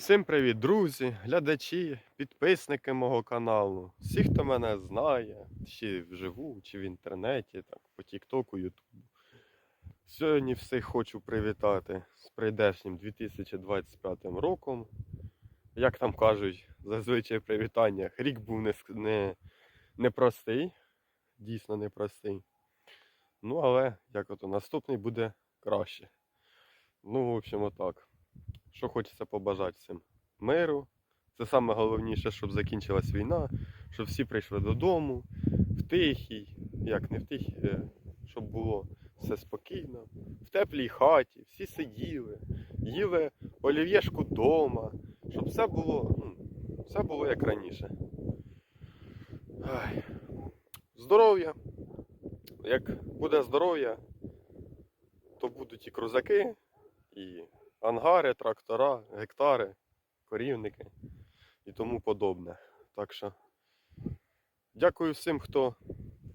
Всім привіт, друзі, глядачі, підписники мого каналу. Всі, хто мене знає, чи вживу, чи в інтернеті, так, по Тіктоку, Ютубу. Сьогодні всіх хочу привітати з прийдешнім 2025 роком. Як там кажуть, зазвичай в привітаннях, рік був не, не, непростий, дійсно непростий. Ну, але як ото наступний буде краще. Ну, в общем, отак. Що хочеться побажати всім? Миру. Це саме головніше, щоб закінчилась війна, щоб всі прийшли додому, в тихій, як не в тихій, е, щоб було все спокійно, в теплій хаті, всі сиділи, їли олів'єшку вдома, щоб все було, ну, все було як раніше. Здоров'я. Як буде здоров'я, то будуть і крузаки, і ангари, трактора, гектари, корівники і тому подобне. Так що дякую всім, хто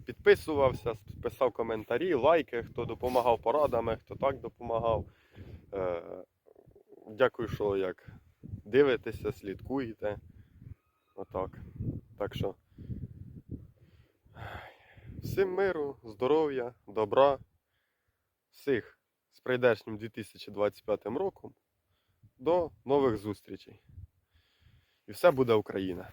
підписувався, писав коментарі, лайки, хто допомагав порадами, хто так допомагав. Е, Дякую, що як дивитеся, слідкуєте. Отак. Так що всім миру, здоров'я, добра, всіх прийдешнім 2025 роком. До нових зустрічей. І все буде Україна.